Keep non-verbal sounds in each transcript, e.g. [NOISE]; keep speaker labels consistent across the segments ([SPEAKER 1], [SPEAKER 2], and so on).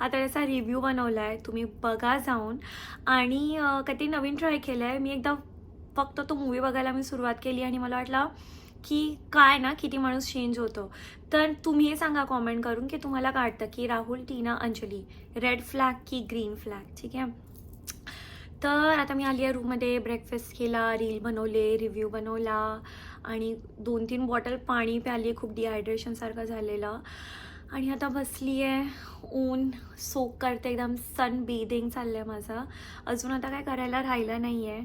[SPEAKER 1] आता त्याचा रिव्ह्यू बनवला आहे तुम्ही बघा जाऊन. आणि काहीतरी नवीन ट्राय केलं आहे मी एकदा फक्त तो मूवी बघायला मी सुरुवात केली आणि मला वाटलं की काय ना किती माणूस चेंज होतो. तर तुम्ही हे सांगा कॉमेंट करून की तुम्हाला काढतं की राहुल टीना अंजली रेड फ्लॅग की ग्रीन फ्लॅग ठीक आहे? तर आता मी आली आहे रूममध्ये ब्रेकफास्ट केला रील बनवले रिव्ह्यू बनवला. आणि दोन तीन बॉटल पाणी प्याली खूप डिहायड्रेशनसारखं झालेलं. आणि आता बसली आहे ऊन सोक करते एकदम. सन बेदिंग चाललं आहे माझं. अजून आता काय करायला राहिलं नाही आहे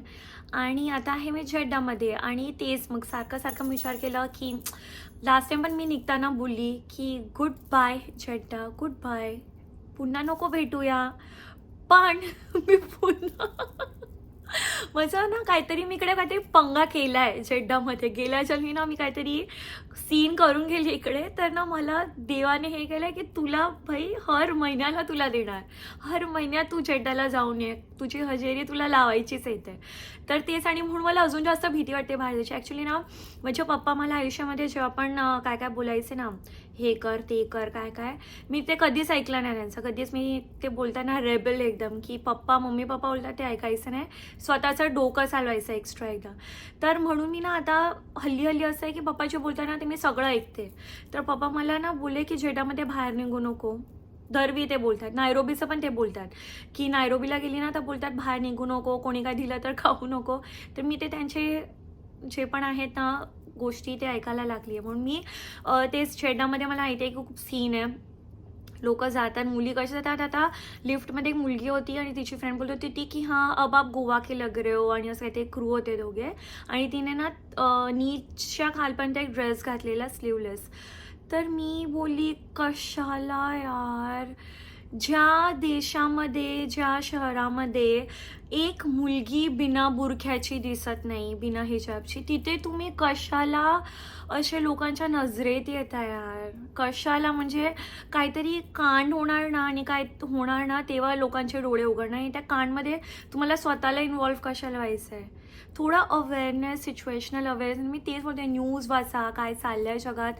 [SPEAKER 1] आणि आता आहे मी जेड्डामध्ये आणि तेच मग सारखं सारखं विचार केला की लास्ट टाईम पण मी निघताना बोलली की good bye Jeddah good bye पुन्हा नको भेटूया. पण मी पुन्हा माझं ना काहीतरी मी इकडे काहीतरी पंगा केला आहे जेड्डामध्ये. गेल्या जन्मी ना मी काहीतरी सीन करून गेली इकडे तर ना मला देवाने हे केलं की तुला भाई हर महिन्याला तुला देणार. हर महिन्यात तू जेड्डाला जाऊन ये. तुझी हजेरी तुला लावायचीच येते तर तेच आणि म्हणून मला अजून जास्त भीती वाटते बाहेरची. ॲक्च्युली ना माझे पप्पा मला आयुष्यामध्ये जेव्हा पण काय काय बोलायचे ना हे कर ते कर काय काय. मी ते कधीच ऐकलं नाही त्यांचं. कधीच मी ते बोलताना रेबल एकदम की पप्पा मम्मी पप्पा बोलतात ते ऐकायचं नाही. स्वतःचं डोकं चालवायचं एक्स्ट्रा एकदम तर म्हणून मी ना आता हल्ली हल्ली असं आहे की पप्पाचे बोलताना ते मी सगळं ऐकते. तर पप्पा मला ना बोले की जेटामध्ये बाहेर निघू नको. दरवी ते बोलतात. नायरोबीचं पण ते बोलतात. की नायरोबीला गेली ना तर बोलतात बाहेर निघू नको कोणी काय दिलं तर खाऊ नको. तर मी ते त्यांचे जे पण आहेत ना गोष्टी ते ऐकायला लागली आहे म्हणून मी तेच शेडामध्ये मला माहिती आहे की खूप सीन आहे. लोक जातात मुली कशा जातात? आता लिफ्टमध्ये एक मुलगी होती आणि तिची फ्रेंड बोलत होती ती की हां अब आप गोवा के लग रहे हो आणि असं काही ते क्रू होते दोघे. आणि तिने ना नीच्या खालपर्यंत एक ड्रेस घातलेला स्लीवलेस तर मी बोलली कशाला यार? ज्या देशामध्ये ज्या शहरामध्ये एक मुलगी बिना बुरख्याची दिसत नाही बिना हिजाबची तिथे तुम्ही कशाला असे लोकांच्या नजरेत येता यार? कशाला म्हणजे काहीतरी कांड होणार ना आणि काय होणार ना तेव्हा लोकांचे डोळे उघडणार. आणि त्या कांडमध्ये तुम्हाला स्वतःला इन्वॉल्व्ह कशाला व्हायचं आहे थोडा अवेअरनेस सिच्युएशनल अवेअरनेस मी तेच बोलते न्यूज वाचा काय चाललं आहे जगात.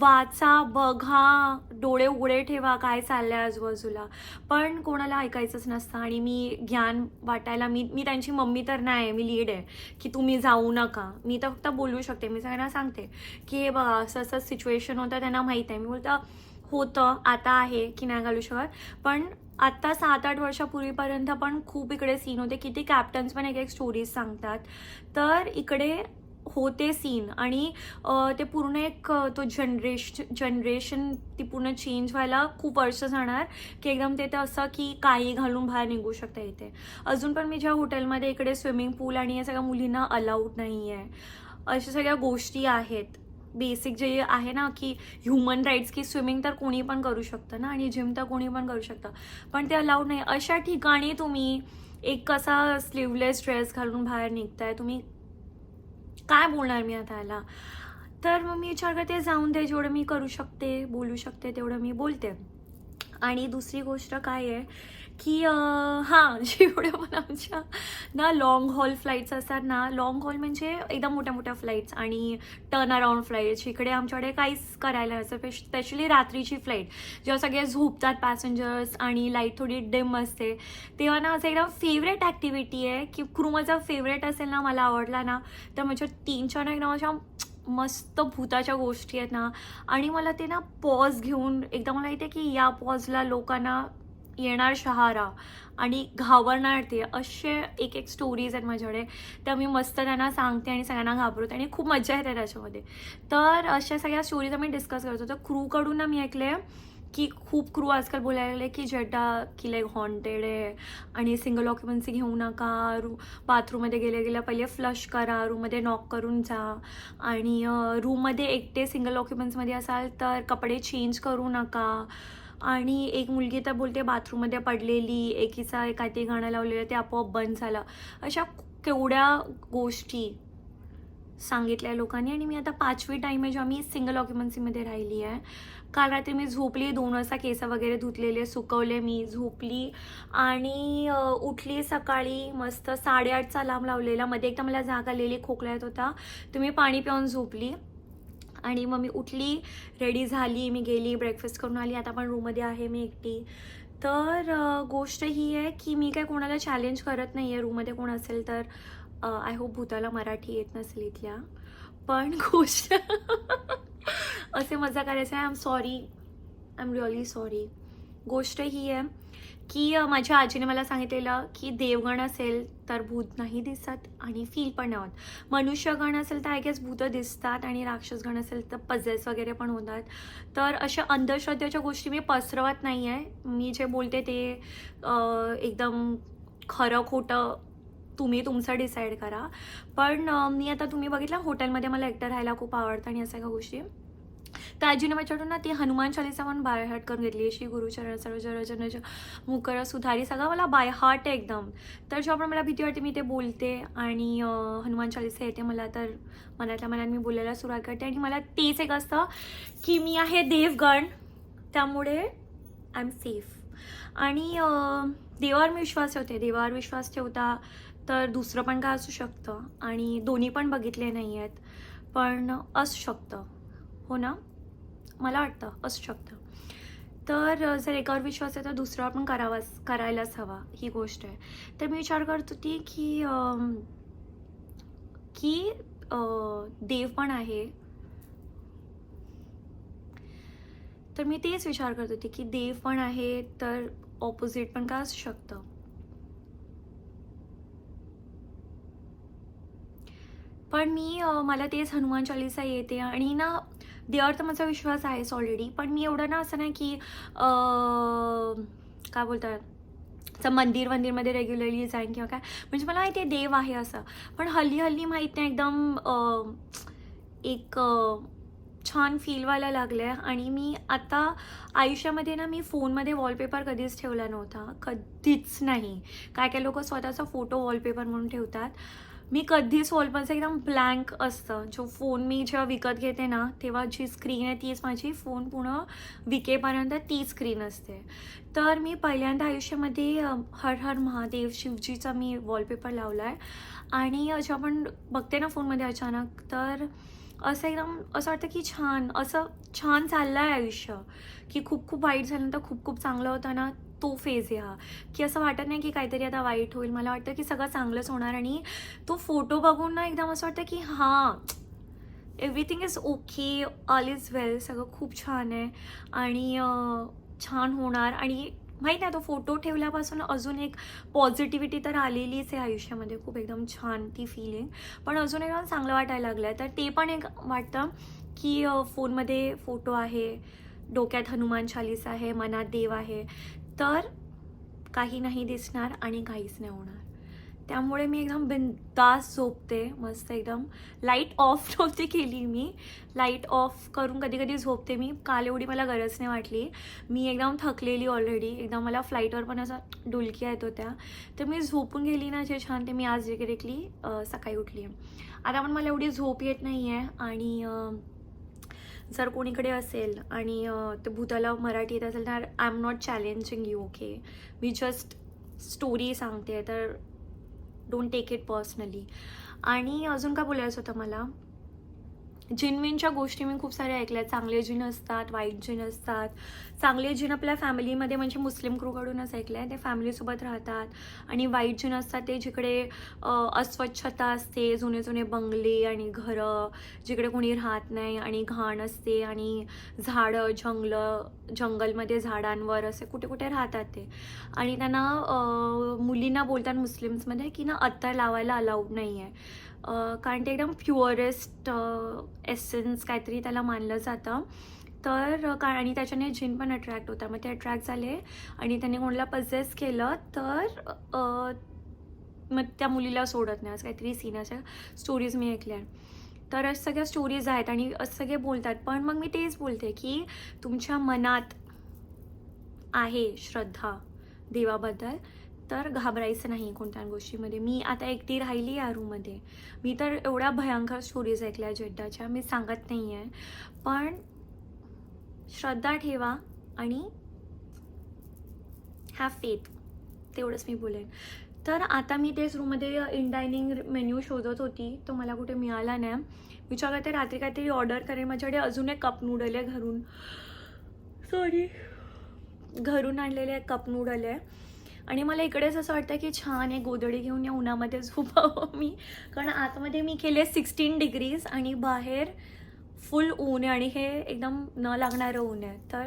[SPEAKER 1] वाचा बघा डोळे उघडे ठेवा काय चाललं आहे आजूबाजूला. पण कोणाला ऐकायचंच नसतं आणि मी ज्ञान वाटायला मी मी त्यांची मम्मी तर नाही आहे मी लीड आहे की तुम्ही जाऊ नका. मी तर फक्त बोलू शकते. मी सगळ्यांना सांगते की हे बघा असं असं सिच्युएशन होतं त्यांना माहीत आहे. मी बोलतं होतं आता आहे की नाही घालू शकत. पण आत्ता सात आठ वर्षापूर्वीपर्यंत पण खूप इकडे सीन होते. किती कॅप्टन्स पण एक एक स्टोरीज सांगतात. तर इकडे होते सीन आणि ते पूर्ण एक तो जनरेश जनरेशन ती पूर्ण चेंज व्हायला खूप वर्ष जाणार. की एकदम ते तर असं की काही घालून बाहेर निघू शकता इथे. अजून पण मी ज्या हॉटेलमध्ये इकडे स्विमिंग पूल आणि या सगळ्या मुलींना अलाउड नाही आहे अशा सगळ्या गोष्टी आहेत. बेसिक जे आहे ना की ह्युमन राईट्स की स्विमिंग तर कोणी पण करू शकतं ना आणि जिम तर कोणी पण करू शकतं. पण ते अलाउड नाही. अशा ठिकाणी तुम्ही एक कसा स्लीवलेस ड्रेस घालून बाहेर निघताय तुम्ही काय बोलणार मी आता याला? तर मग मी विचार करते जाऊन दे जेवढं मी करू शकते बोलू शकते तेवढं मी बोलते. आणि दुसरी गोष्ट काय आहे की हां [LAUGHS] जेवढ्या पण आमच्या ना लाँग हॉल फ्लाईट्स असतात ना लाँग हॉल म्हणजे एकदम मोठ्या मोठ्या फ्लाईट्स आणि टर्न अराउंड फ्लाईट्स इकडे आमच्याकडे काहीच करायला नसतं स्पेशली रात्रीची फ्लाईट जेव्हा सगळे झोपतात पॅसेंजर्स आणि लाइट थोडी डिम असते तेव्हा ना असं एकदम फेवरेट ॲक्टिव्हिटी आहे की क्रू माझा फेवरेट असेल ना मला आवडला ना तर माझ्या तीन चार एकदम अशा मस्त भूताच्या गोष्टी आहेत ना. आणि मला ते ना पॉज घेऊन एकदा मला येते की या पॉजला लोकांना येणार शहारा आणि घाबरणार ते असे एक एक स्टोरीज आहेत माझ्याकडे. त्या मी मस्त त्यांना सांगते आणि सगळ्यांना घाबरवते आणि खूप मजा येते त्याच्यामध्ये. तर अशा सगळ्या स्टोरीज आम्ही डिस्कस करतो तर क्रूकडून ना मी ऐकले की खूप क्रू आजकाल बोलायला लागले की जेटा की लाईक हॉन्टेड आहे आणि सिंगल ऑक्युपन्सी घेऊ नका रू बाथरूममध्ये गेल्या गेल्या पहिले फ्लश करा रूममध्ये नॉक करून जा आणि रूममध्ये एकटे सिंगल ऑक्युपन्समध्ये असाल तर कपडे चेंज करू नका. आणि एक मुलगी तर बोलते बाथरूममध्ये पडलेली एकीचा काहीतरी ते गाणं लावलेलं ते आपोआप बंद झालं. अशा केवढ्या गोष्टी सांगितल्या लोकांनी. आणि मी आता पाचवी टाईम आहे जेव्हा मी सिंगल ऑक्युपन्सीमध्ये राहिली आहे. काल रात्री मी झोपली दोन वाजता केस वगैरे धुतलेले सुकवले मी झोपली. आणि उठली सकाळी मस्त साडेआठचा लांब लावलेला. मध्ये एकदा मला जाग आलेली खोकला येत होता. तुम्ही पाणी पिऊन झोपली. आणि मग मी उठली रेडी झाली मी गेली ब्रेकफास्ट करून आली. आता पण रूममध्ये आहे मी एकटी. तर गोष्ट ही आहे की मी काय कोणाला चॅलेंज करत नाही आहे रूममध्ये कोण असेल तर. आय होप भूताला मराठी येत नसेल इथल्या. पण [LAUGHS] गोष्ट असे मजा करायचं. आहे I am sorry I am really sorry गोष्ट ही आहे की माझ्या आजीने मला सांगितलेलं की देवगण असेल तर भूत नाही दिसत आणि फील पण नाही होत. मनुष्यगण असेल तर आय गेस भूतं दिसतात आणि राक्षसगण असेल तर पजेस वगैरे पण होतात. तर अशा अंधश्रद्धेच्या गोष्टी मी पसरवत नाही आहे मी जे बोलते ते एकदम खरं खोटं तुम्ही तुमचं डिसाईड करा. पण मी आता तुम्ही बघितलं हॉटेलमध्ये मला एकटं राहायला खूप आवडतं आणि अशा काही गोष्टी. तर आजीने माझ्याकडून ना ती हनुमान चालीसा पण बाय हार्ट करून घेतली. श्री गुरुचरण सर्वचरण मुकर सुधारी. सगळं मला बाय हार्ट आहे एकदम. तर जेव्हा मला भीती वाटते मी ते बोलते आणि हनुमान चालीसा येते मला तर मनातल्या मनात मी बोलायला सुरुवात करते. आणि मला तेच एक असतं की मी आहे देवगण त्यामुळे आय एम सेफ आणि देवावर मी विश्वास ठेवते. देवावर विश्वास ठेवता तर दुसरं पण काय असू शकतं. आणि दोन्ही पण बघितले नाही आहेत पण असू शकतं. हो ना? मला वाटतं असू शकतं. तर जर एकावर विश्वास आहे तर दुसऱ्यावर पण करावाच करायलाच हवा ही गोष्ट आहे. तर मी विचार करत होती की की देव पण आहे. तर मी तेच विचार करत होती की देव पण आहे तर ऑपोजिट पण काय असू शकतं? पण मी मला तेच हनुमान चालीसा येते आणि ना देवावर तर माझा विश्वास आहेच ऑलरेडी पण मी एवढं ना असं नाही की काय बोलतात? असं मंदिर मंदिरमध्ये रेग्युलरली जाईन किंवा काय. म्हणजे मला माहिती आहे देव आहे असं. पण हल्ली हल्ली माहीत नाही एकदम एक छान फील व्हायला लागलं आहे आणि मी आता आयुष्यामध्ये ना मी फोनमध्ये वॉलपेपर कधीच ठेवला नव्हता. कधीच नाही. काय काय लोक स्वतःचा फोटो वॉलपेपर म्हणून ठेवतात. मी कधीच वॉलपेपरचं एकदम ब्लँक असतं. जो फोन मी जेव्हा विकत घेते ना तेव्हा जी स्क्रीन आहे तीच माझी फोन पूर्ण विकेपर्यंत ती स्क्रीन असते. तर मी पहिल्यांदा आयुष्यामध्ये हर हर महादेव शिवजीचा मी वॉलपेपर लावला आहे आणि जेव्हा आपण बघते ना फोनमध्ये अचानक तर असं एकदम असं वाटतं की छान असं छान चाललं आहे आयुष्य. की खूप खूप वाईट झाल्यानंतर खूप खूप चांगलं होतं ना तो फेज आहे हा. की असं वाटत नाही की काहीतरी आता वाईट होईल. मला वाटतं की सगळं चांगलंच होणार आणि तो फोटो बघून ना एकदम असं वाटतं की हां everything is okay all is well सगळं खूप छान आहे. आणि छान होणार आणि माहीत आहे तो फोटो ठेवल्यापासून अजून एक पॉझिटिव्हिटी तर आलेलीच आहे आयुष्यामध्ये. खूप एकदम छान ती फिलिंग पण अजून एकदम चांगलं वाटायला लागलं आहे तर ते पण एक वाटतं की फोनमध्ये फोटो आहे डोक्यात हनुमान चालीस आहे मनात देव आहे. तर काही नाही दिसणार आणि काहीच नाही होणार. त्यामुळे मी एकदम बिनदास झोपते मस्त एकदम. लाइट ऑफ [LAUGHS] नव्हती केली मी. लाइट ऑफ करून कधी कधी झोपते मी. काल एवढी मला गरज नाही वाटली. मी एकदम थकलेली ऑलरेडी एकदम मला फ्लाईटवर पण असा डुलक्या येत होत्या. तर मी झोपून गेली ना जे छान ते मी आज डिरेक्टली सकाळी उठली. आहे आता पण मला एवढी झोप येत नाही आहे आणि जर कोणीकडे असेल आणि ते भूताला मराठी येत असेल तर I am not challenging you okay me just story सांगते. तर डोंट टेक इट पर्सनली आणि अजून काय बोलायचं होतं मला? जिनविनच्या गोष्टी मी खूप साऱ्या ऐकल्या. चांगले जिन असतात वाईट जिन असतात. चांगले जिन आपल्या फॅमिलीमध्ये म्हणजे मुस्लिम क्रूकडूनच ऐकलं आहे ते फॅमिलीसोबत राहतात. आणि वाईट जिन असतात ते जिकडे अस्वच्छता असते जुने जुने बंगले आणि घरं जिकडे कोणी राहत नाही आणि घाण असते आणि झाडं जंगलं जंगलमध्ये झाडांवर असे कुठे कुठे राहतात ते. आणि त्यांना मुलींना बोलतात मुस्लिम्समध्ये की ना अत्तर लावायला अलाउड नाही आहे कारण ते एकदम प्युअरेस्ट एसेन्स काहीतरी त्याला मानलं जातं. तर का आणि त्याच्याने जिन पण अट्रॅक्ट होता मग ते अट्रॅक्ट झाले आणि त्याने कोणाला पजेस केलं तर मग त्या मुलीला सोडत नाही. असं काहीतरी सीन अशा स्टोरीज मी ऐकल्या तर अशा सगळ्या स्टोरीज आहेत आणि असं सगळे बोलतात. पण मग मी तेच बोलते की तुमच्या मनात आहे श्रद्धा देवाबद्दल. तर घाबरायचं नाही कोणत्या गोष्टीमध्ये. मी आता एकटी राहिली या रूममध्ये. मी तर एवढ्या भयंकर स्टोरीज ऐकल्या जेड्डाच्या. मी सांगत नाही आहे पण श्रद्धा ठेवा आणि हॅव फेथ तेवढंच मी बोलेन. तर आता मी तेच रूममध्ये इन डायनिंग मेन्यू शोधत होती. तो मला कुठे मिळाला नाही. विचार करते रात्री काहीतरी ऑर्डर करेन. माझ्याकडे अजून एक कप नूडल आहे घरून. सॉरी घरून आणलेले कप नूडल आहे. आणि मला इकडेच असं वाटतं की छान आहे गोदडी घेऊन या उन्हामध्ये झोपावं हो मी. कारण आतमध्ये मी केले सिक्स्टीन डिग्रीज आणि बाहेर फुल ऊन आहे आणि हे एकदम न लागणारं ऊन आहे. तर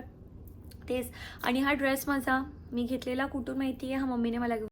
[SPEAKER 1] तेच. आणि हा ड्रेस माझा मी घेतलेला कुठून माहिती आहे? हा मम्मीने मला